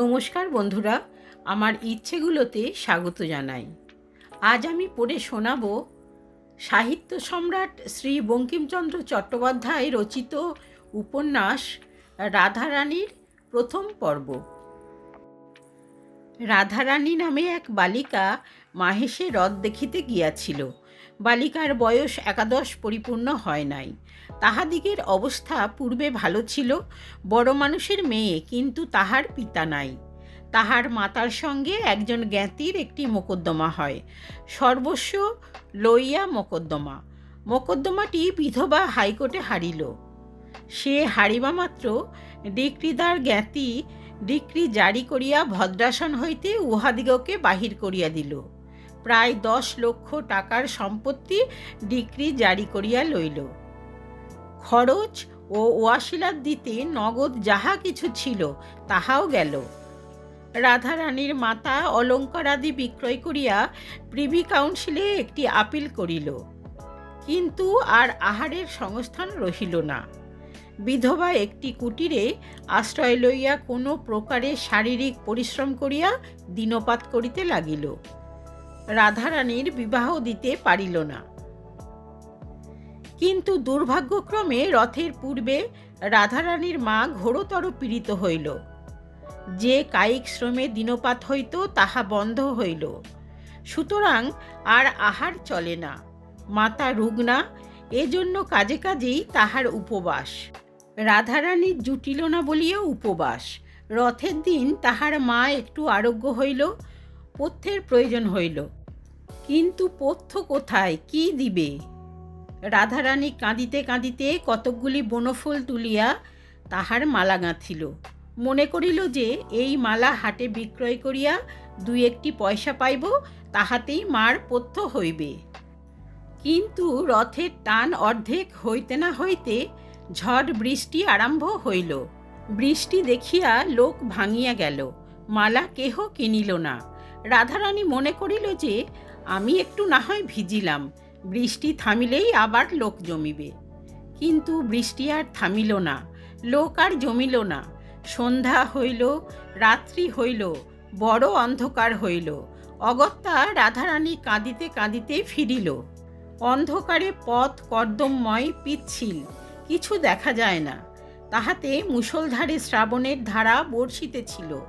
নমস্কার বন্ধুরা, আমার ইচ্ছেগুলোতে স্বাগত জানাই। আজ আমি পড়ে শোনাব সাহিত্য সম্রাট শ্রী বঙ্কিমচন্দ্র চট্টোপাধ্যায় রচিত উপন্যাস রাধারানীর প্রথম পর্ব। রাধারানী নামে এক বালিকা মাহেশে হ্রদ দেখিতে গিয়াছিল। বালিকার বয়স একাদশ পরিপূর্ণ হয় নাই। তাহাদিগের অবস্থা পূর্বে ভালো ছিল, বড় মানুষের মেয়ে, কিন্তু তাহার পিতা নাই। তাহার মাতার সঙ্গে একজন জ্ঞাতির একটি মোকদ্দমা হয়। সর্বস্ব লইয়া মোকদ্দমা। মোকদ্দমাটি বিধবা হাইকোর্টে হারিল। সে হারিবা মাত্র ডিক্রিদার জ্ঞাতি ডিক্রি জারি করিয়া ভদ্রাসন হইতে উহাদিগকে বাহির করিয়া দিল। প্রায় দশ লক্ষ টাকার সম্পত্তি ডিক্রি জারি করিয়া লইল। খরচ ও ওয়াশিলাত দিতে নগদ যাহা কিছু ছিল, তাহাও গেল। রাধারানীর মাতা অলঙ্কারাদি বিক্রয় করিয়া প্রিভি কাউন্সিলে একটি আপিল করিল। কিন্তু আর আহারের সংস্থান রহিল না। বিধবা একটি কুটিরে আশ্রয় লইয়া কোনো প্রকারে শারীরিক পরিশ্রম করিয়া দিনপাত করিতে লাগিল। রাধারানীর বিবাহ দিতে পারিল না। কিন্তু দুর্ভাগ্যক্রমে রথের পূর্বে রাধারানীর মা ঘোরতর পীড়িত হইল। যে কায়িক শ্রমে দিনপাত হইত তাহা বন্ধ হইল। সুতরাং আর আহার চলে না। মাতা রুগ্না, এজন্য কাজে কাজেই তাহার উপবাস। রাধারানীর জুটিল না বলিয়া উপবাস। রথের দিন তাহার মা একটু আরোগ্য হইল পথ্যের প্রয়োজন হইল। কিন্তু পথ্য কোথায়? কি দিবে? রাধারানী কাঁদিতে কাঁদিতে কতকগুলি বনফুল তুলিয়া তাহার মালা গাঁথিল। মনে করিল যে, এই মালা হাটে বিক্রয় করিয়া দুই একটি পয়সা পাইব, তাহাতেই মার পথ্য হইবে। কিন্তু রথের টান অর্ধেক হইতে না হইতে ঝড় বৃষ্টি আরম্ভ হইল। বৃষ্টি দেখিয়া লোক ভাঙিয়া গেল। মালা কেহ কিনিল না। রাধারানী মনে করিল যে, আমি একটু না হয় ভিজিলাম, বৃষ্টি থামিলেই আবার লোক জমিবে। কিন্তু বৃষ্টি আর থামিল না, লোক আর জমিল না, সন্ধ্যা হইল, রাত্রি হইল, বড় অন্ধকার হইল, অগত্যা রাধারানী কাঁদিতে কাঁদিতে ফিরিল। অন্ধকারে পথ কর্দমময় পিচ্ছিল, কিছু দেখা যায় না, তাহাতে মুষলধারে শ্রাবণের ধারা বর্ষিতেছিল।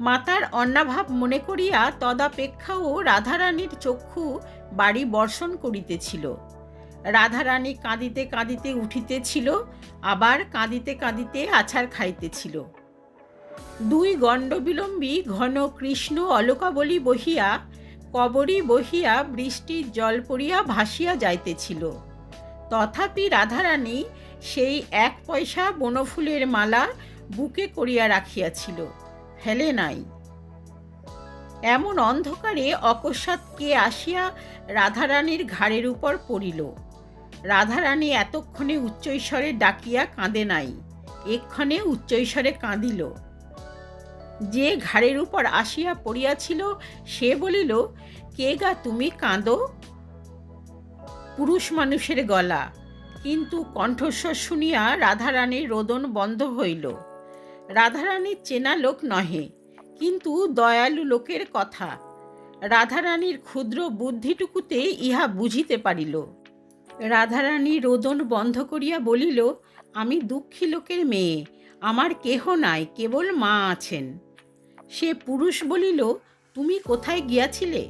মাতার অন্নাভাব মনে করিয়া তদাপেক্ষাও রাধারানীর চক্ষু বাড়ি বর্ষণ করিতেছিল। রাধারানী কাঁদিতে কাঁদিতে উঠিতেছিল, আবার কাঁদিতে কাঁদিতে আছাড় খাইতেছিল। দুই গণ্ডবিলম্বী ঘন কৃষ্ণ অলকাবলী বহিয়া, কবরী বহিয়া বৃষ্টির জল পড়িয়া ভাসিয়া যাইতেছিল। তথাপি রাধারানী সেই এক পয়সা বনফুলের মালা বুকে করিয়া রাখিয়াছিল। ফেলে নাই। এমন অন্ধকারে অকস্মাৎ কে আসিয়া রাধারানীর ঘাড়ের উপর পড়িল। রাধারানী এতক্ষণে উচ্চৈস্বরে ডাকিয়া কাঁদে নাই, এক্ষণে উচ্চৈস্বরে কাঁদিল। যে ঘাড়ের উপর আসিয়া পড়িয়াছিল, সে বলিল, কে গা তুমি কাঁদো? পুরুষ মানুষের গলা। কিন্তু কণ্ঠস্বর শুনিয়া রাধারানীর রোদন বন্ধ হইল। রাধারানীর চেনা লোক নহে, কিন্তু দয়ালু লোকের কথা। রাধারানীর ক্ষুদ্র বুদ্ধিটুকুতে ইহা বুঝিতে পারিল। রাধারানী রোদন বন্ধ করিয়া বলিল, আমি দুঃখী লোকের মেয়ে, আমার কেহ নাই, কেবল মা আছেন। সে পুরুষ বলিল, তুমি কোথায় গিয়াছিলে?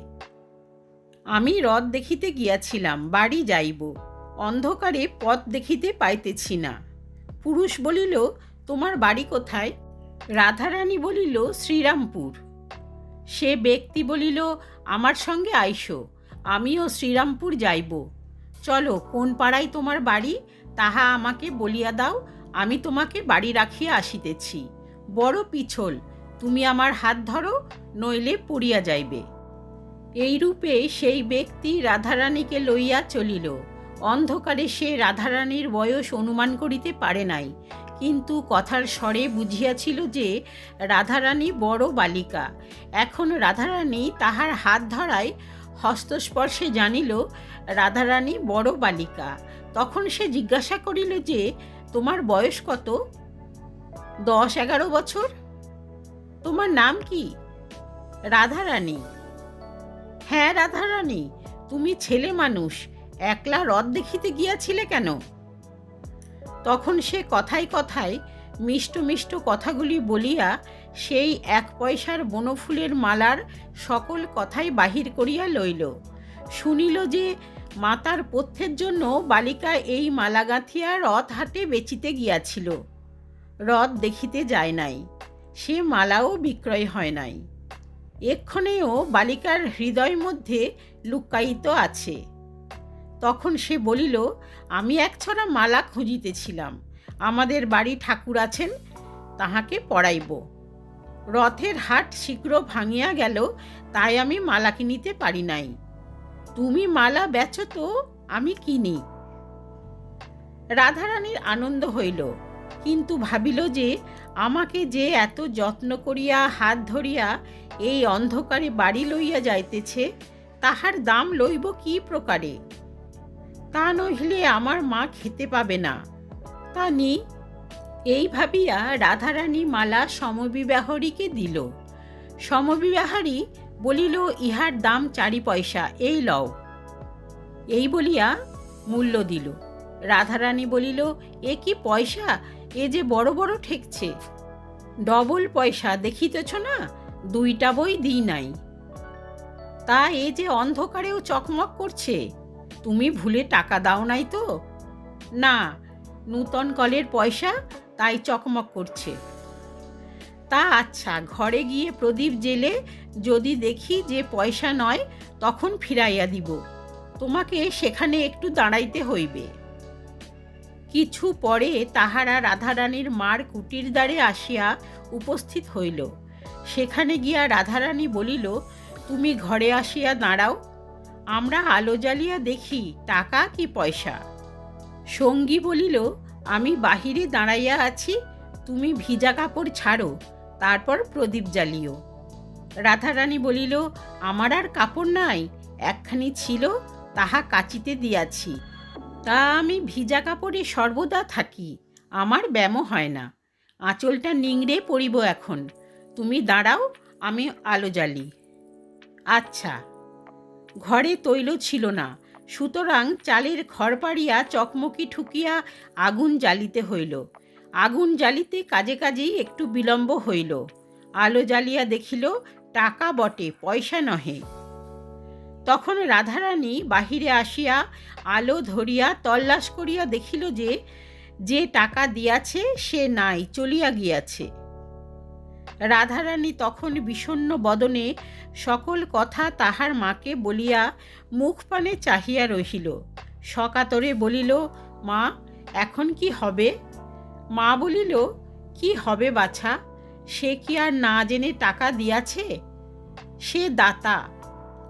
আমি রথ দেখিতে গিয়াছিলাম, বাড়ি যাইব, অন্ধকারে পথ দেখিতে পাইতেছি না। পুরুষ বলিল তোমার বাড়ি কোথায়? রাধারানী বলিল, শ্রীরামপুর। সে ব্যক্তি বলিল, আমার সঙ্গে আইসো, আমিও শ্রীরামপুর যাইব। চলো, কোন পাড়ায় তোমার বাড়ি? তাহা আমাকে বলিয়া দাও, আমি তোমাকে বাড়ি রাখিয়া আসিতেছি। বড় পিছল, তুমি আমার হাত ধরো, নইলে পড়িয়া যাইবে। এইরূপে সেই ব্যক্তি রাধারানীকে লইয়া চলিল। অন্ধকারে সে রাধারানীর বয়স অনুমান করিতে পারে নাই। কিন্তু কথার স্বরে বুঝিয়াছিল যে রাধারানী বড় বালিকা। এখন রাধারানী তাহার হাত ধরায় হস্তস্পর্শে জানিল, রাধারানী বড় বালিকা। তখন সে জিজ্ঞাসা করিল যে, তোমার বয়স কত? দশ, এগারো বছর। তোমার নাম কি? রাধারানী। হ্যাঁ রাধারানী, তুমি ছেলে মানুষ। একলা হ্রদ দেখিতে গিয়াছিলে কেন? তখন সে কথায় কথায় মিষ্ট মিষ্ট কথাগুলি বলিয়া সেই এক পয়সার বনফুলের মালার সকল কথাই বাহির করিয়া লইল। শুনিল যে মাতার পথ্যের জন্য বালিকা এই মালা গাঁথিয়া রথ হাটে বেচিতে গিয়াছিল। রথ দেখিতে যায় নাই। সে মালাও বিক্রয় হয় নাই। এক্ষণেও বালিকার হৃদয় মধ্যে লুকায়িত আছে। তখন সে বলিল, আমি এক ছড়া মালা খুঁজিতেছিলাম। আমাদের বাড়ি ঠাকুর আছেন, তাহাকে পড়াইব। রথের হাট শীঘ্র ভাঙিয়া গেল, তাই আমি মালা কিনিতে পারি নাই। তুমি মালা বেচো তো, আমি কিনি। রাধারানীর আনন্দ হইল, কিন্তু ভাবিল যে আমাকে যে এত যত্ন করিয়া, হাত ধরিয়া এই অন্ধকারে বাড়ি লইয়া যাইতেছে, তাহার দাম লইব কি প্রকারে? তা নহিলে আমার মা খেতে পাবে না। তা নি। এই ভাবিয়া রাধারানী মালা সমবিবাহরীকে দিল। সমবিবাহারী বলিল, ইহার দাম চারি পয়সা, এই লও। এই বলিয়া মূল্য দিল। রাধারানী বলিল, এ কি পয়সা? এ যে বড় বড় ঠেকছে। ডবল পয়সা দেখিতেছ না? দুইটা বই দিই নাই। তা এ যে অন্ধকারেও চকমক করছে। তুমি ভুলে টাকা দাও নাই তো? না, নূতন কলের পয়সা তাই চকমক করছে। তা আচ্ছা ঘরে গিয়ে প্রদীপ জেলে যদি দেখি যে পয়সা নয়, তখন ফিরাইয়া দিব। তোমাকে সেখানে একটু দাঁড়াইতে হইবে। কিছু পরে তাহারা রাধারানীর মার কুটির দ্বারে আসিয়া উপস্থিত হইল। সেখানে গিয়া রাধারানী বলিল, তুমি ঘরে আসিয়া দাঁড়াও আমরা আলো জ্বালিয়া দেখি টাকা কি পয়সা। সঙ্গী বলিল, আমি বাহিরে দাঁড়াইয়া আছি, তুমি ভিজা কাপড় ছাড়ো, তারপর প্রদীপ জ্বালিও। রাধারানী বলিল, আমার আর কাপড় নাই, একখানি ছিল, তাহা কাচিতে দিয়াছি। তা আমি ভিজা কাপড়ে সর্বদা থাকি, আমার ব্যামো হয় না। আঁচলটা নিংড়ে পড়িব এখন। তুমি দাঁড়াও, আমি আলো জ্বালি। আচ্ছা ঘরে তৈল ছিল না। সুতরাং চালের খড় পাড়িয়া চকমকি ঠুকিয়া আগুন জ্বালিতে হইল। আগুন জ্বালিতে কাজে কাজেই একটু বিলম্ব হইল। আলো জ্বালিয়া দেখিল, টাকা বটে, পয়সা নহে। তখন রাধারানী বাহিরে আসিয়া আলো ধরিয়া তল্লাশ করিয়া দেখিল যে যে টাকা দিয়াছে সে নাই, চলিয়া গিয়াছে। রাধারানী তখন বিষণ্ণ বদনে সকল কথা তাহার মাকে বলিয়া মুখ পানে চাহিয়া রহিল। সকাতরে বলিল, মা, এখন কি হবে? মা বলিল, কি হবে বাছা? সে কি আর না জেনে টাকা দিয়াছে? সে দাতা,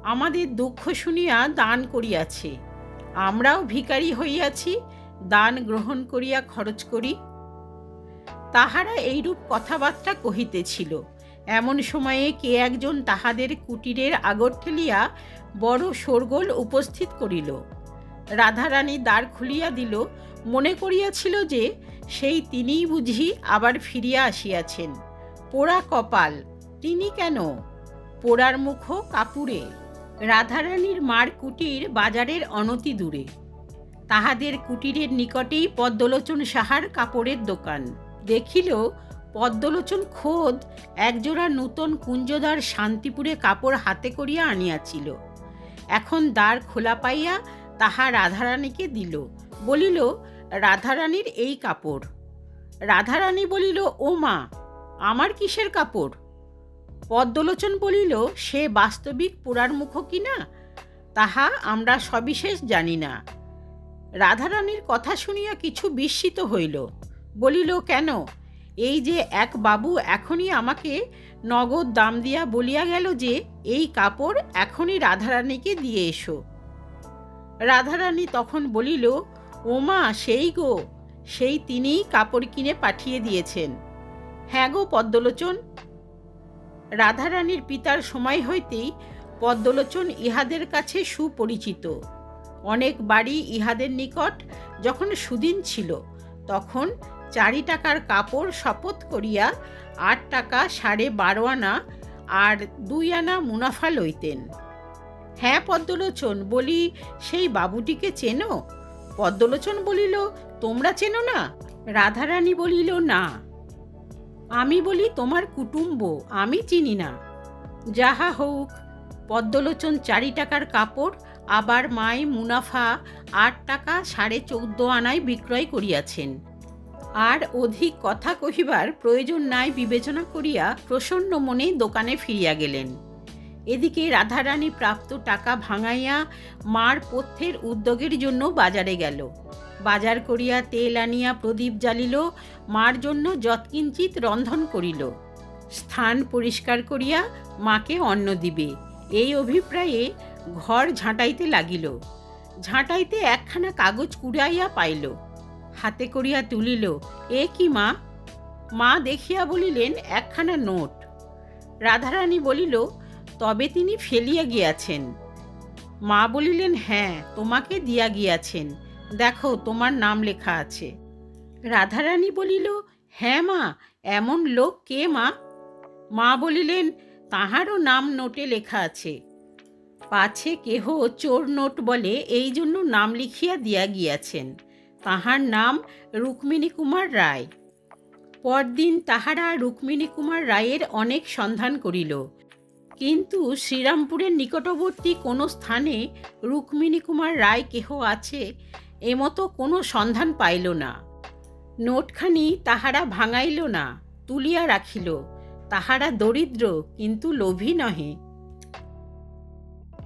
আমাদের দুঃখ শুনিয়া দান করিয়াছে। আমরাও ভিখারি হইয়াছি, দান গ্রহণ করিয়া খরচ করি। তাহারা এইরূপ কথাবার্তা কহিতেছিল। এমন সময়ে কে একজন তাহাদের কুটিরের আগর ঠেলিয়া বড় শোরগোল উপস্থিত করিল। রাধারানী দ্বার খুলিয়া দিল, মনে করিয়াছিল যে সেই তিনিই বুঝি আবার ফিরিয়া আসিয়াছেন। পোড়া কপাল, তিনি কেন? পোড়ার মুখ কাপুরে, রাধারানীর মার কুটির বাজারের অনতি দূরে। তাহাদের কুটিরের নিকটেই পদ্মলোচন সাহার কাপড়ের দোকান। দেখিল পদ্মলোচন খোদ একজোড়া নূতন কুঞ্জদার শান্তিপুরে কাপড় হাতে করিয়া আনিয়াছিল। এখন দ্বার খোলা পাইয়া তাহা রাধারানীকে দিল, বলিল, রাধারানীর এই কাপড়। রাধারানী বলিল, ও মা, আমার কিসের কাপড়? পদ্মলোচন বলিল, সে বাস্তবিক পোড়ার মুখ কিনা তাহা আমরা সবিশেষ জানি না। রাধারানীর কথা শুনিয়া কিছু বিস্মিত হইল। বলিল, কেন? এই যে এক বাবু এখনই আমাকে নগদ দাম দিয়া বলিয়া গেল যে, এই কাপড় এখনই রাধারানীকে দিয়ে এসো। রাধারানী তখন বলিল, ওমা, সেই গো, সেই তিনিই কাপড় কিনে পাঠিয়ে দিয়েছেন। হ্যাঁ গো পদ্মলোচন। রাধারানীর পিতার সময় হইতেই পদ্মলোচন ইহাদের কাছে সুপরিচিত। অনেক বাড়ি ইহাদের নিকট যখন সুদিন ছিল, তখন চারি টাকার কাপড় শপথ করিয়া আট টাকা সাড়ে বারো আনা আর দুই আনা মুনাফা লইতেন। হ্যাঁ পদ্মলোচন, বলি, সেই বাবুটিকে চেনো? পদ্মলোচন বলিল, তোমরা চেনো না? রাধারানী বলিল, না। আমি বলি, তোমার কুটুম্ব, আমি চিনি না। যাহা হোক। পদ্মলোচন চারি টাকার কাপড়, আবার মাই মুনাফা আট টাকা সাড়ে চৌদ্দ আনায় বিক্রয় করিয়াছেন। আর অধিক কথা কহিবার প্রয়োজন নাই বিবেচনা করিয়া প্রসন্ন মনে দোকানে ফিরিয়া গেলেন। এদিকে রাধারানী প্রাপ্ত টাকা ভাঙাইয়া মার পথ্যের উদ্যোগের জন্য বাজারে গেল। বাজার করিয়া তেল আনিয়া প্রদীপ জ্বালিল, মার জন্য যৎকিঞ্চিত রন্ধন করিল। স্থান পরিষ্কার করিয়া মাকে অন্ন দিবে, এই অভিপ্রায়ে ঘর ঝাঁটাইতে লাগিল। ঝাঁটাইতে একখানা কাগজ কুড়াইয়া পাইল। হাতে করিয়া তুলিল, এ কি মা? মা দেখিয়া বলিলেন, একখানা নোট। রাধারানী বলিল, তবে তিনি ফেলিয়া গিয়াছেন। মা বলিলেন হ্যাঁ তোমাকে দিয়া গিয়াছেন। দেখো, তোমার নাম লেখা আছে। রাধারানী বলিল হ্যাঁ মা, এমন লোক কে মা? মা বলিলেন, তাহারও নাম নোটে লেখা আছে। পাছে কেহ চোর নোট বলে, এই জন্য নাম লিখিয়া দিয়া গিয়াছেন। তাহার নাম রুক্মিণী কুমার রায়। পরদিন তাহারা রুক্মিণী কুমার রায়ের অনেক সন্ধান করিল। কিন্তু শ্রীরামপুরের নিকটবর্তী কোনো স্থানে রুক্মিণী কুমার রায় কেহ আছে, এমতো কোনো সন্ধান পাইল না। নোটখানি তাহারা ভাঙাইল না, তুলিয়া রাখিল। তাহারা দরিদ্র, কিন্তু লোভী নহে।